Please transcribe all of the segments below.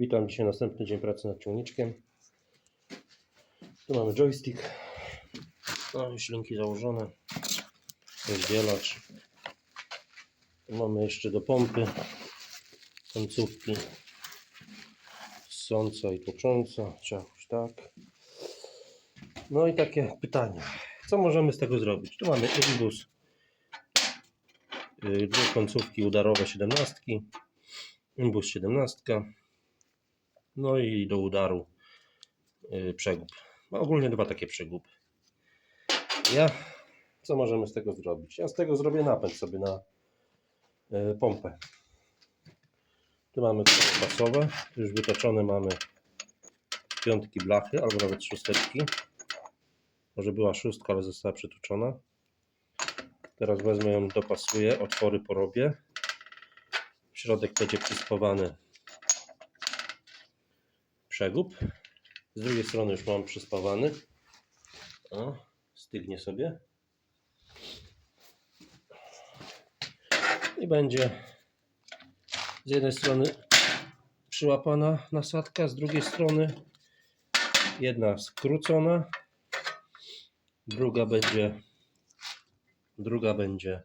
Witam dzisiaj następny dzień pracy nad ciągniczkiem. Tu mamy joystick. No, już linki założone. Rozdzielacz. Tu mamy jeszcze do pompy końcówki ssąca i tłocząca. Trzeba już tak. No i takie pytanie. Co możemy z tego zrobić? Tu mamy imbus. Yy, Dwie końcówki udarowe 17. Imbus 17. No i do udaru yy, przegub. Ma ogólnie dwa takie przegupy. Ja, co możemy z tego zrobić? Ja z tego zrobię napęd sobie na yy, pompę. Tu mamy koło pasowe. Tu już wytoczone mamy piątki blachy, albo nawet szósteczki. Może była szóstka, ale została przytuczona. Teraz wezmę ją, dopasuję, otwory porobię. Środek będzie przyspawany przegub. Z drugiej strony już mam przyspawany. O, stygnie sobie. I będzie z jednej strony przyłapana nasadka, z drugiej strony jedna skrócona, druga będzie druga będzie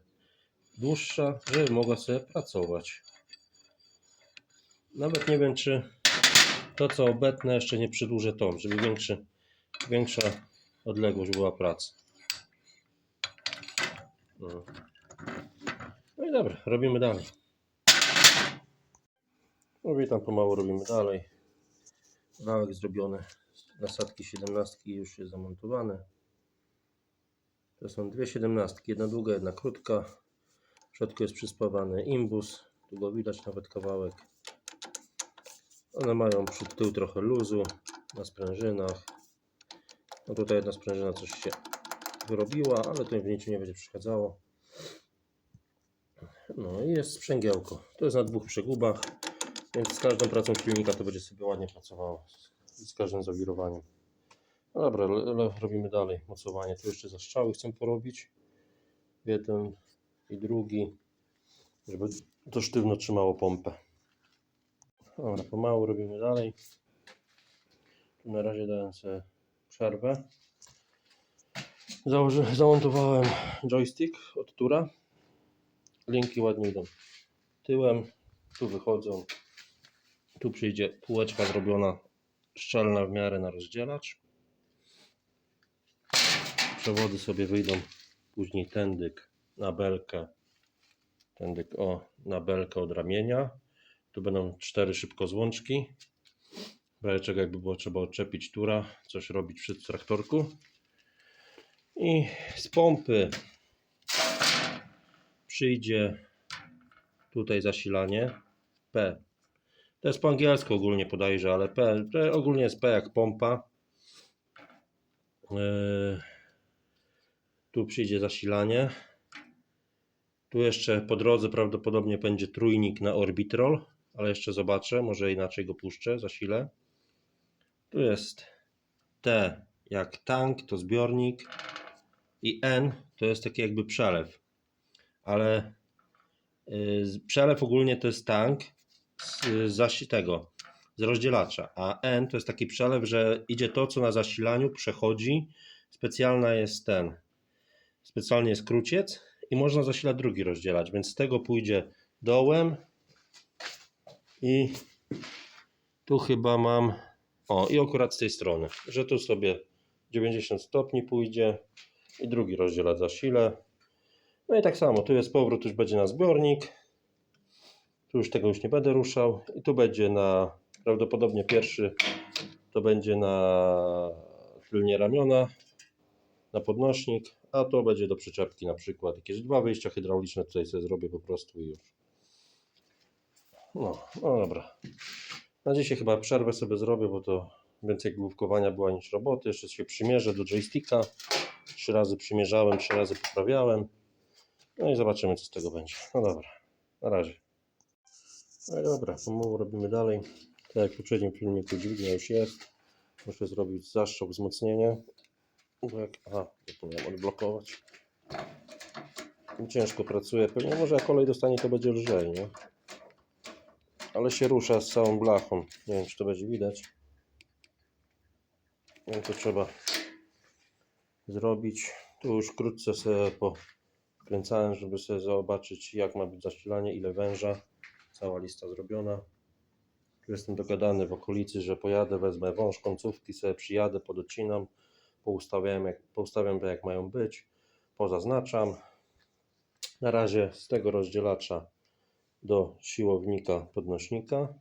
dłuższa, żeby mogła sobie pracować. Nawet nie wiem, czy to co obetnę jeszcze nie przedłużę tą, żeby większy, większa odległość była pracy. No. no i dobra, robimy dalej. No witam, pomału robimy dalej. Wałek zrobiony. Nasadki 17 już jest zamontowane. To są dwie 17, jedna długa, jedna krótka. W środku jest przyspawany imbus. Tu go widać nawet kawałek. One mają przód tył trochę luzu na sprężynach. No tutaj jedna sprężyna coś się wyrobiła, ale to w niczym nie będzie przeszkadzało. No i jest sprzęgiełko. To jest na dwóch przegubach, więc z każdą pracą silnika to będzie sobie ładnie pracowało. Z każdym zawirowaniem. No dobra, robimy dalej mocowanie. Tu jeszcze zastrzały chcę porobić. Jeden i drugi, żeby to sztywno trzymało pompę. Dobra, pomału robimy dalej. Tu na razie dałem sobie przerwę. Założy, zamontowałem joystick od Tura. Linki ładnie idą tyłem. Tu wychodzą. Tu przyjdzie półeczka zrobiona szczelna w miarę na rozdzielacz. Przewody sobie wyjdą później tędyk na belkę. Tędyk o, na belkę od ramienia. Tu będą cztery szybkozłączki. W razie czego jakby było trzeba odczepić tura, coś robić przy traktorku. I z pompy przyjdzie tutaj zasilanie P. To jest po angielsku ogólnie podajże, ale P, ogólnie jest P jak pompa. Yy, tu przyjdzie zasilanie. Tu jeszcze po drodze prawdopodobnie będzie trójnik na Orbitrol, ale jeszcze zobaczę, może inaczej go puszczę, zasilę. Tu jest T jak tank, to zbiornik i N to jest taki jakby przelew. Ale yy, przelew ogólnie to jest tank z, z zasi- tego, z rozdzielacza, a N to jest taki przelew, że idzie to, co na zasilaniu przechodzi. Specjalna jest ten, specjalnie jest kruciec i można zasilać drugi rozdzielacz, więc z tego pójdzie dołem i tu chyba mam, o i akurat z tej strony, że tu sobie 90 stopni pójdzie i drugi rozdzielacz zasilę. No i tak samo, tu jest powrót, już będzie na zbiornik. Tu już tego już nie będę ruszał. I tu będzie na prawdopodobnie pierwszy to będzie na tylnie ramiona, na podnośnik, a to będzie do przyczepki na przykład. Jakieś dwa wyjścia hydrauliczne tutaj sobie zrobię po prostu i już. No, no dobra. Na dzisiaj chyba przerwę sobie zrobię, bo to więcej główkowania była niż roboty. Jeszcze się przymierzę do joysticka. Trzy razy przymierzałem, trzy razy poprawiałem. No i zobaczymy, co z tego będzie. No dobra, na razie. No i dobra, pomału robimy dalej. Tak jak w poprzednim filmiku dźwignia już jest. Muszę zrobić zaszczop, wzmocnienie. Jak, aha, zapomniałem odblokować. Ciężko pracuję. Pewnie może jak kolej dostanie, to będzie lżej, nie? Ale się rusza z całą blachą. Nie wiem, czy to będzie widać. No to trzeba zrobić. Tu już wkrótce sobie pokręcałem, żeby sobie zobaczyć, jak ma być zasilanie, ile węża. Cała lista zrobiona. Tu jestem dogadany w okolicy, że pojadę, wezmę wąż, końcówki, sobie przyjadę, podocinam, poustawiam, jak, poustawiam jak mają być, pozaznaczam. Na razie z tego rozdzielacza do siłownika podnośnika.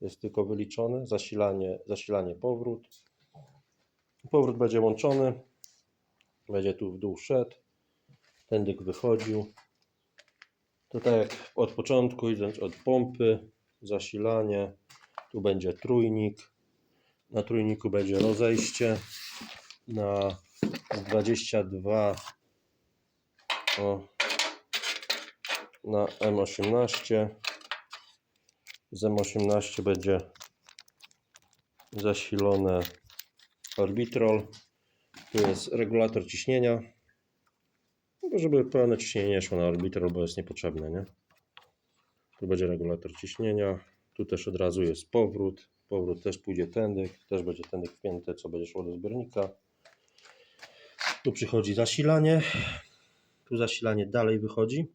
Jest tylko wyliczone, zasilanie, zasilanie powrót. Powrót będzie łączony, będzie tu w dół szedł, tędyk wychodził. To tak jak od początku, idąc od pompy, zasilanie, tu będzie trójnik, na trójniku będzie rozejście, na 22 o, na M18 z M18 będzie zasilone orbitrol. Tu jest regulator ciśnienia. Żeby pełne ciśnienie nie szło na orbitrol, bo jest niepotrzebne nie? tu będzie regulator ciśnienia. Tu też od razu jest powrót. Powrót też pójdzie tędy. Też będzie tędy wpięte co będzie szło do zbiornika. Tu przychodzi zasilanie. Tu zasilanie dalej wychodzi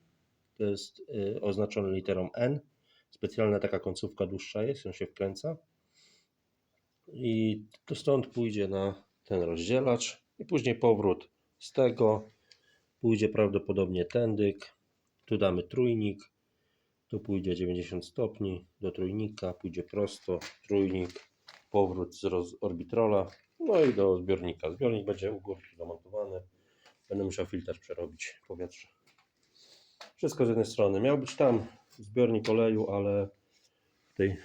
to jest y, oznaczone literą N. Specjalna taka końcówka dłuższa jest, on się wkręca. I to stąd pójdzie na ten rozdzielacz i później powrót z tego pójdzie prawdopodobnie tędyk. Tu damy trójnik. Tu pójdzie 90 stopni do trójnika, pójdzie prosto, trójnik, powrót z orbitrola, no i do zbiornika. Zbiornik będzie u góry zamontowany. Będę musiał filtr przerobić powietrze. Wszystko z jednej strony. Miał być tam zbiornik oleju, ale w tej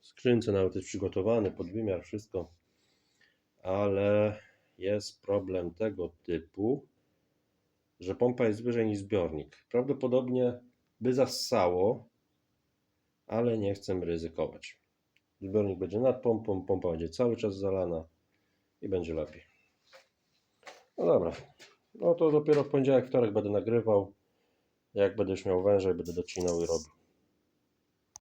skrzynce nawet jest przygotowany pod wymiar, wszystko. Ale jest problem tego typu, że pompa jest wyżej niż zbiornik. Prawdopodobnie by zassało, ale nie chcę ryzykować. Zbiornik będzie nad pompą, pompa będzie cały czas zalana i będzie lepiej. No dobra, no to dopiero w poniedziałek, wtorek będę nagrywał. Jak będę już miał będę docinał i robił.